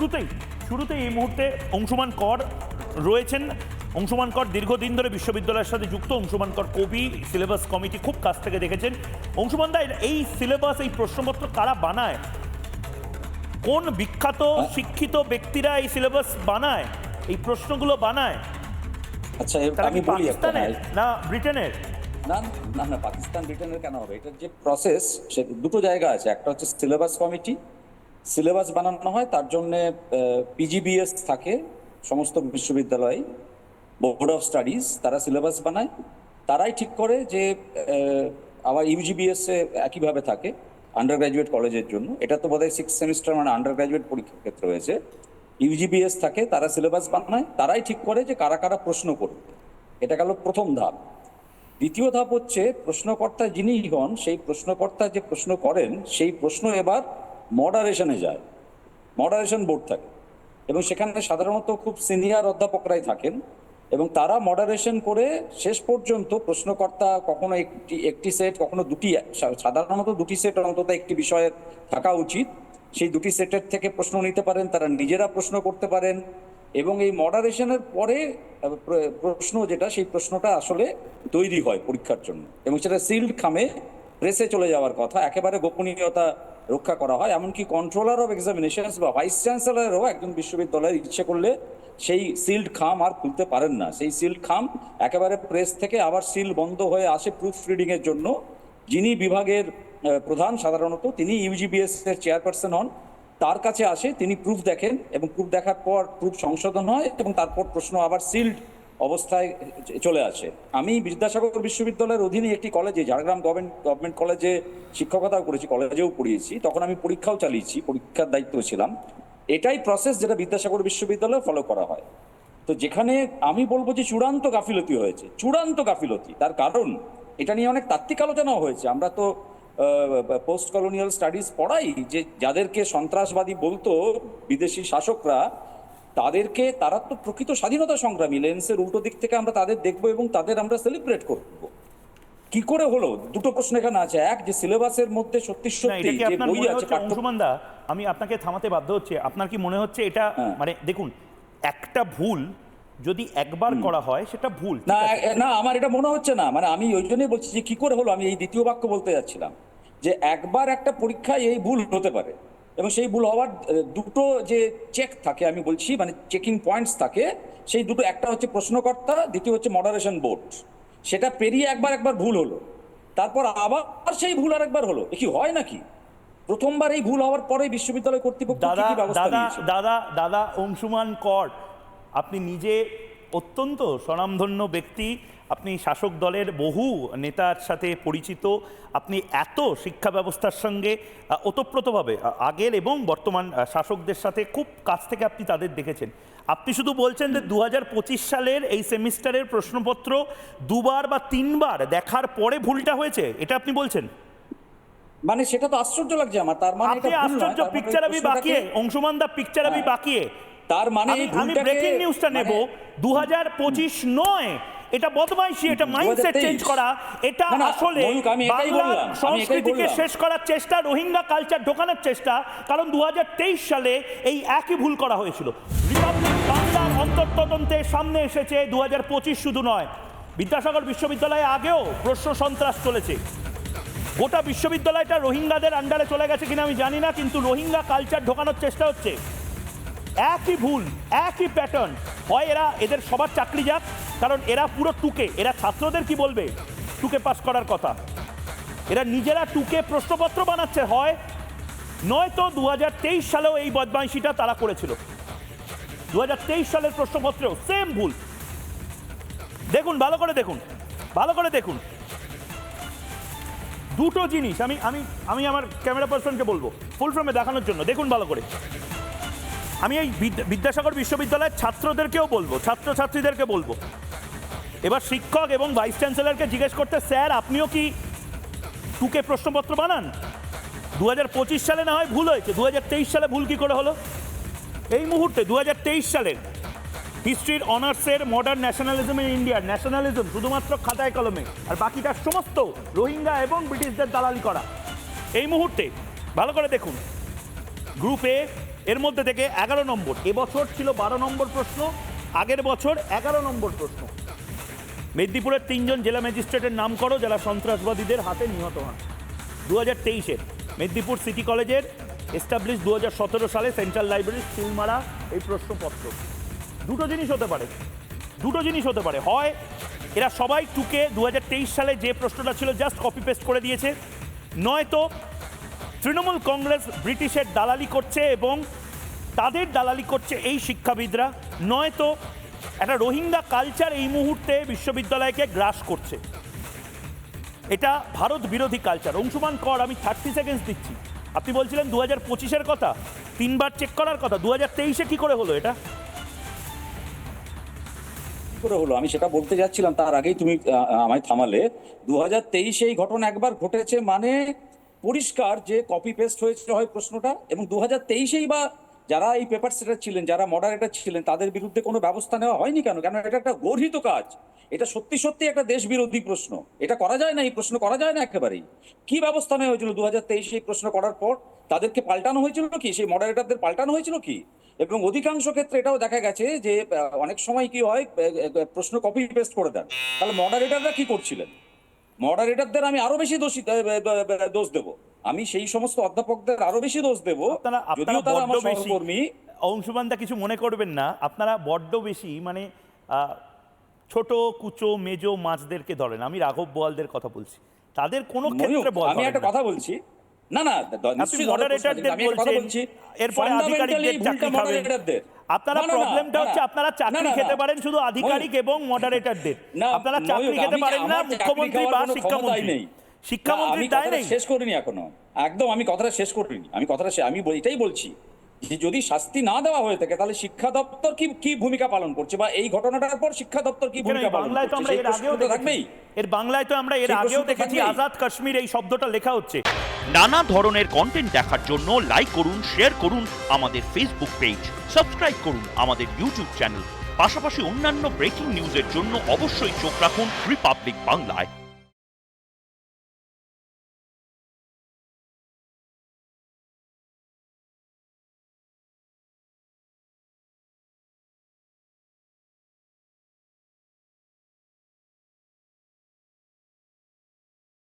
শুরুতেই শুরুতেই এই মুহূর্তে অংশুমান কর রয়েছেন। অংশুমান কর দীর্ঘদিন ধরে বিশ্ববিদ্যালয়ের সাথে যুক্ত। অংশুমান কর কবি সিলেবাস কমিটি খুব কাছ থেকে দেখেছেন। অংশুমান দা এই সিলেবাস এই প্রশ্নপত্র কারা বানায়? কোন বিখ্যাত শিক্ষিত ব্যক্তিরা এই সিলেবাস বানায়? এই প্রশ্নগুলো বানায়? আচ্ছা আমি পাকিস্তানের না ব্রিটেনের? না না না পাকিস্তান ব্রিটেনের কেন হবে? এটার যে প্রসেস সে দুটো জায়গা আছে। একটা হচ্ছে সিলেবাস কমিটি সিলেবাস বানানো হয়, তার জন্য পিজিবিএস থাকে, সমস্ত বিশ্ববিদ্যালয় বোর্ড অফ স্টাডিজ তারা সিলেবাস বানায়। তারাই ঠিক করে যে আবার ইউজিবিএস এ একইভাবে থাকে আন্ডার গ্রাজুয়েট কলেজের জন্য। এটা তো বোধহয় সিক্স সেমিস্টার মানে আন্ডার গ্রাজুয়েট পরীক্ষার ক্ষেত্রে হয়েছে। ইউজিবিএস থাকে, তারা সিলেবাস বানায়, তারাই ঠিক করে যে কারা কারা প্রশ্ন করবে। এটা গেল প্রথম ধাপ। দ্বিতীয় ধাপ হচ্ছে, প্রশ্নকর্তা যিনি হন, সেই প্রশ্নকর্তা যে প্রশ্ন করেন, সেই প্রশ্ন এবার মডারেশনে যায়। মডারেশন বোর্ড থাকে। এবং সেখানে সাধারণত খুব সিনিয়র অধ্যাপকরাই থাকেন এবং তারা মডারেশন করে শেষ পর্যন্ত প্রশ্নকর্তা কখনো একটি একটি সেট, কখনো দুটি, সাধারণত দুটি সেট অন্তত একটি বিষয়ের থাকা উচিত। সেই দুটি সেটের থেকে প্রশ্ন নিতে পারেন, তারা নিজেরা প্রশ্ন করতে পারেন এবং এই মডারেশনের পরে, প্রশ্ন যেটা, সেই প্রশ্নটা আসলে তৈরি হয় পরীক্ষার জন্য এবং সেটা সিল্ড খামে প্রেসে চলে যাওয়ার কথা, একেবারে গোপনীয়তা রক্ষা করা হয়, এমনকি কন্ট্রোলার অফ এক্সামিনেশনস বা ভাইস চ্যান্সেলরও একজন বিশ্ববিদ্যালয়ের ইচ্ছে করলে সেই সিল্ড খাম আর খুলতে পারেন না। সেই সিল্ড খাম একেবারে প্রেস থেকে আবার সিল বন্ধ হয়ে আসে প্রুফ রিডিং এর জন্য। যিনি বিভাগের প্রধান সাধারণত তিনি ইউজিবিএস এর চেয়ারপারসন হন। তার কাছে আসে, তিনি প্রুফ দেখেন এবং প্রুফ দেখার পর প্রুফ সংশোধন হয় এবং তারপর প্রশ্ন আবার সিল্ড অবস্থায় চলে আসে। আমি বিদ্যাসাগর বিশ্ববিদ্যালয়ের অধীনে একটি কলেজে, ঝাড়গ্রাম গভর্নমেন্ট গভর্নমেন্ট কলেজে শিক্ষকতাও করেছি, কলেজেও পড়িয়েছি। তখন আমি পরীক্ষাও চালিয়েছি, পরীক্ষার দায়িত্ব ছিলাম। এটাই প্রসেস যেটা বিদ্যাসাগর বিশ্ববিদ্যালয়ে ফলো করা হয়। তো যেখানে আমি বলব যে চূড়ান্ত গাফিলতি হয়েছে, চূড়ান্ত গাফিলতি। তার কারণ, এটা নিয়ে অনেক তাত্ত্বিক আলোচনাও হয়েছে। আমরা তো পোস্ট কলোনিয়াল স্টাডিজ পড়াই যে যাদেরকে সন্ত্রাসবাদী বলতো বিদেশি শাসকরা তাদেরকে তারা তো প্রকৃত স্বাধীনতা সংগ্রামী। লেন্সের উল্টো দিক থেকে আমরা তাদের দেখব এবং তাদের আমরা সেলিব্রেট করব। কি করে হলো? দুটো প্রশ্ন এখানে আছে। এক যে সিলেবাসের মধ্যে সত্যি সত্যি যে বই আছে আমি আপনাকে থামাতে বাধ্য হচ্ছে। আপনার কি মনে হচ্ছে এটা হ্যাঁ। মানে দেখুন একটা ভুল যদি একবার করা হয় সেটা ভুল না না আমার এটা মনে হচ্ছে না। মানে আমি ওই জন্যই বলছি যে কি করে হলো? আমি এই দ্বিতীয় বাক্য বলতে যাচ্ছিলাম যে একবার একটা পরীক্ষায় এই ভুল হতে পারে। এবং সেই ভুল হওয়ার দুটো যে চেক থাকে আমি বলছি মানে চেকিং পয়েন্টস থাকে সেই দুটো একটা হচ্ছে প্রশ্নকর্তা দ্বিতীয় হচ্ছে মডারেশন বোর্ড সেটা পেরিয়ে একবার একবার ভুল হলো। তারপর আবার সেই ভুল আর একবার হলো কি হয় নাকি? প্রথমবার এই ভুল হওয়ার পরে বিশ্ববিদ্যালয় কর্তৃপক্ষ দাদা দাদা দাদা দাদা অংশুমান কর। আপনি নিজে অত্যন্ত স্বনামধন্য ব্যক্তি। আপনি শাসক দলের বহু নেতার সাথে পরিচিত। আপনি এত শিক্ষা ব্যবস্থার সঙ্গে ওতপ্রোতভাবে আগের এবং বর্তমান শাসকদের সাথে খুব কাছ থেকে আপনি তাদের দেখেছেন। আপনি শুধু বলছেন যে দু হাজার পঁচিশ সালের এই সেমিস্টারের প্রশ্নপত্র দুবার বা তিনবার দেখার পরে ভুলটা হয়েছে এটা আপনি বলছেন? মানে সেটা তো আশ্চর্য লাগছে আমার তার মানে আপনি আশ্চর্য মানে পিকচার আমি প্রশ্নটাকে- বাকিয়ে অংশুমান দা পিকচার আমি হ্যাঁ। বাকিয়ে তার মানে আমি ব্রেকিং নিউজটা নেব। দু হাজার পঁচিশ নয় এটা বদমাইশি এটা মাইন্ডসেট চেঞ্জ করা। এটা আসলে এটাই সংস্কৃতিকে শেষ করার চেষ্টা রোহিঙ্গা কালচার ঢোকানোর চেষ্টা কারণ দুহাজার তেইশ সালে এই একই ভুল করা হয়েছিল। রিপাবলিক বাংলার অন্তর্তদন্তে সামনে এসেছে দু হাজার পঁচিশ শুধু নয়। বিদ্যাসাগর বিশ্ববিদ্যালয়ে আগেও প্রশ্ন সন্ত্রাস চলেছে। গোটা বিশ্ববিদ্যালয়টা রোহিঙ্গাদের আন্ডারে চলে গেছে কিনা আমি জানি না কিন্তু রোহিঙ্গা কালচার ঢোকানোর চেষ্টা হচ্ছে। একই ভুল, একই প্যাটার্ন হয় এরা এদের সবার চাকরি যাক, কারণ এরা পুরো টুকে। এরা ছাত্রদের কি বলবে? টুকে পাস করার কথা। এরা নিজেরা টুকে প্রশ্নপত্র বানাচ্ছে, হয় নয়তো দু হাজার তেইশ সালেও এই বদমাইশিটা তারা করেছিল। দু হাজার তেইশ সালের প্রশ্নপত্রেও সেম ভুল। দেখুন, ভালো করে দেখুন, ভালো করে দেখুন। দুটো জিনিস আমি আমি আমি আমার ক্যামেরা পার্সনকে বলব ফুল ফ্রেমে দেখানোর জন্য। দেখুন ভালো করে। আমি এই বিদ্যা- বিদ্যাসাগর বিশ্ববিদ্যালয়ের ছাত্রদেরকেও বলব, ছাত্রছাত্রীদেরকে বলব। এবার শিক্ষক এবং ভাইস চ্যান্সেলরকে জিজ্ঞেস করতে, স্যার, আপনিও কি টুকে প্রশ্নপত্র বানান? দু হাজার পঁচিশ সালে না হয় ভুল হয়েছে দু হাজার তেইশ সালে ভুল কি করে হলো? এই মুহূর্তে দু সালের হিস্ট্রির অনার্সের মডার্ন ন্যাশনালিজম ইন ইন্ডিয়ার ন্যাশনালিজম শুধুমাত্র খাতায় কলমে, আর বাকিটা সমস্ত রোহিঙ্গা এবং ব্রিটিশদের দালালি করা। এই মুহূর্তে ভালো করে দেখুন, গ্রুপ এর মধ্যে থেকে এগারো নম্বর। এবছর ছিল বারো নম্বর প্রশ্ন, আগের বছর এগারো নম্বর প্রশ্ন। মেদিনীপুরের তিনজন জেলা ম্যাজিস্ট্রেটের নাম করো যারা সন্ত্রাসবাদীদের হাতে নিহত হন। দু হাজার তেইশের মেদিনীপুর সিটি কলেজের এস্টাবলিশ দু হাজার সতেরো সালে সেন্ট্রাল লাইব্রেরির সিলমারা এই প্রশ্নপত্র। দুটো জিনিস হতে পারে, দুটো জিনিস হতে পারে। হয়, এরা সবাই টুকে দু হাজার তেইশ সালে যে প্রশ্নটা ছিল জাস্ট কপি পেস্ট করে দিয়েছে। নয়তো তৃণমূল কংগ্রেস ব্রিটিশের দালালি করছে এবং তাদের দালালি করছে এই শিক্ষাবিদরা। নয়তো একটা রোহিঙ্গা কালচার এই মুহূর্তে বিশ্ববিদ্যালয়কে গ্রাস করছে। এটা ভারত বিরোধী কালচার অংশুমান কর, আমি থার্টি সেকেন্ডস দিচ্ছি। আপনি বলছিলেন দু হাজার পঁচিশের কথা। তিনবার চেক করার কথা। দু হাজার তেইশে কী করে হলো এটা? করে হলো? আমি সেটা বলতে যাচ্ছিলাম, তার আগেই তুমি আমায় থামালে। দু হাজার তেইশে এই ঘটনা একবার ঘটেছে মানে পরিষ্কার যে কপি পেস্ট হয়েছে হয় প্রশ্নটা, এবং দু হাজার তেইশেই বা যারা এই পেপার সেটার ছিলেন, যারা মডারেটার ছিলেন, তাদের বিরুদ্ধে কোনো ব্যবস্থা নেওয়া হয়নি কেন? কেন এটা একটা গর্হিত কাজ? এটা সত্যি সত্যি একটা দেশ বিরোধী প্রশ্ন। এটা করা যায় না, এই প্রশ্ন করা যায় না একেবারেই। কি ব্যবস্থা নেওয়া হয়েছিল দু হাজার তেইশে এই প্রশ্ন করার পর? তাদেরকে পাল্টানো হয়েছিল কি? সেই মডারেটারদের পাল্টানো হয়েছিল কি? এবং অধিকাংশ ক্ষেত্রে এটাও দেখা গেছে যে অনেক সময় কি হয় প্রশ্ন কপি পেস্ট করে দেন। তাহলে মডারেটাররা কি করছিলেন? মডারেটারদের আমি আরও বেশি দোষী দোষ দেব। আমি সেই সমস্ত অধ্যাপকদের আরও বেশি দোষ দেব। যদিও তারা আমার সহকর্মী। অংশুমানদা কিছু মনে করবেন না। আপনারা বড্ড বেশি মানে ছোট কুচো মেজো মাছদেরকে ধরেন। আমি রাঘব বোয়ালদের কথা বলছি। তাদের কোনো ক্ষেত্রে বল আমি একটা। কথা বলছি। না না আপনি মডারেটরদের বলছেন বলছি। এরপরে আধিকারিকদের চাকরি খাবেন। আপনারা প্রবলেমটা হচ্ছে আপনারা চাকরি খেতে পারেন শুধু আধিকারিক এবং মডারেটরদের আপনারা চাকরি খেতে পারেন না মুখ্যমন্ত্রী বা ক্ষমতাই শিক্ষামন্ত্রী দায় নেই। শেষ করিনি এখনও। একদম আমি কথাটা শেষ করিনি। আমি কথাটা আমি এটাই বলছি যে যদি শাস্তি না দেওয়া হয়ে থাকে তাহলে শিক্ষা দপ্তর কি কি ভূমিকা পালন করছে? বা এই ঘটনাটার পর শিক্ষা দপ্তর কি ভূমিকা পালন বাংলায় তো করছে? আমরা এর আগেও দেখেছি। এর বাংলায় তো আমরা এর আগেও দেখেছি আজাদ কাশ্মীর এই শব্দটা লেখা হচ্ছে। নানা ধরনের কন্টেন্ট দেখার জন্য লাইক করুন শেয়ার করুন আমাদের ফেসবুক পেজ সাবস্ক্রাইব করুন আমাদের ইউটিউব চ্যানেল পাশাপাশি অন্যান্য ব্রেকিং নিউজের জন্য অবশ্যই চোখ রাখুন রিপাবলিক বাংলায়